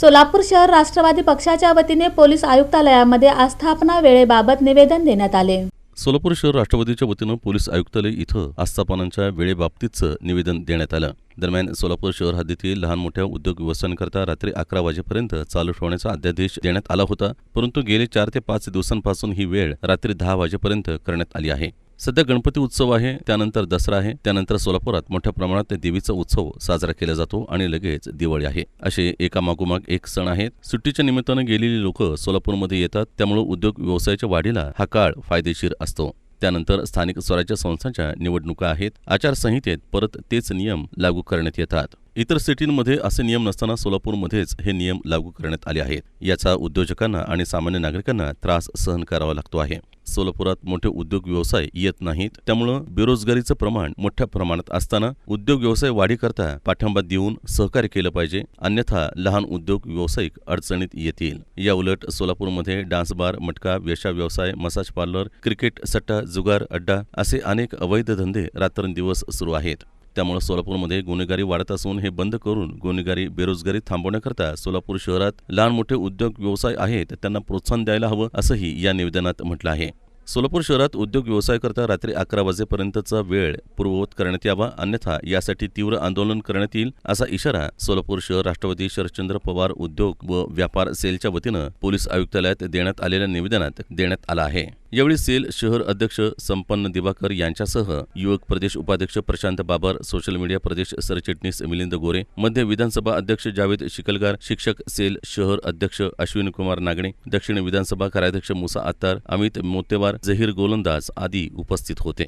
सोलापूर शहर राष्ट्रवादी पक्षाच्या वतीने पोलीस आयुक्तालयामध्ये आस्थापना वेळेबाबत निवेदन देण्यात आले. सोलापूर शहर राष्ट्रवादीच्या वतीनं पोलीस आयुक्तालय इथं आस्थापनांच्या वेळेबाबतीतचं निवेदन देण्यात आलं. दरम्यान सोलापूर शहर हद्दीतील लहान मोठ्या उद्योग व्यवसायांकरता रात्री अकरा वाजेपर्यंत चालू ठेवण्याचा अध्यादेश देण्यात आला होता परंतु गेले चार ते पाच दिवसांपासून ही वेळ रात्री दहा वाजेपर्यंत करण्यात आली आहे. सध्या गणपती उत्सव आहे त्यानंतर दसरा आहे त्यानंतर सोलापुरात मोठ्या प्रमाणात देवीचा उत्सव साजरा केला जातो आणि लगेच दिवाळी आहे. असे एकामागोमाग एक सण आहेत. सुट्टीच्या निमित्तानं गेलेली लोक सोलापूरमध्ये येतात त्यामुळे उद्योग व्यवसायाच्या वाढीला हा काळ फायदेशीर असतो. त्यानंतर स्थानिक स्वराज्य संस्थांच्या निवडणुका आहेत. आचारसंहितेत परत तेच नियम लागू करण्यात येतात. इतर सिटींमध्ये असे नियम नसताना सोलापूरमध्येच हे नियम लागू करण्यात आले आहेत. याचा उद्योजकांना आणि सामान्य नागरिकांना त्रास सहन करावा लागतो आहे. सोलापुरात मोठे उद्योग व्यवसाय येत नाहीत. त्यामुळं बेरोजगारीचं प्रमाण मोठ्या प्रमाणात असताना उद्योग व्यवसाय वाढीकरता पाठिंबा देऊन सहकार्य केलं पाहिजे. अन्यथा लहान उद्योग व्यावसायिक अडचणीत येतील. या उलट सोलापूरमध्ये डान्स बार मटका वेशा व्यवसाय मसाज पार्लर क्रिकेट सट्टा जुगार अड्डा असे अनेक अवैध धंदे रात्रंदिवस सुरू आहेत. त्यामुळे सोलापूरमध्ये गुन्हेगारी वाढत असून हे बंद करून गुन्हेगारी बेरोजगारी थांबवण्याकरता सोलापूर शहरात लहान मोठे उद्योग व्यवसाय आहेत त्यांना प्रोत्साहन द्यायला हवं असंही या निवेदनात म्हटलं आहे. सोलापूर शहरात उद्योग व्यवसाय करता रात्री अकरा वाजेपर्यंतचा वेळ पूर्ववत करण्यात यावा अन्यथा यासाठी तीव्र आंदोलन करण्यात येईल असा इशारा सोलापूर शहर राष्ट्रवादी शरदचंद्र पवार उद्योग व व्यापार सेलच्या वतीनं पोलीस आयुक्तालयात देण्यात आलेल्या निवेदनात देण्यात आला आहे. यावेळी सेल शहर अध्यक्ष संपन्न दिवाकर यांच्यासह युवक प्रदेश उपाध्यक्ष प्रशांत बाबर सोशल मीडिया प्रदेश सरचिटणीस मिलिंद गोरे मध्य विधानसभा अध्यक्ष जावेद शिकलगार शिक्षक सेल शहर अध्यक्ष अश्विन कुमार नागणे दक्षिण विधानसभा कार्याध्यक्ष मुसा अत्तार अमित मोतेवार जहीर गोलंदाज आदी उपस्थित होते.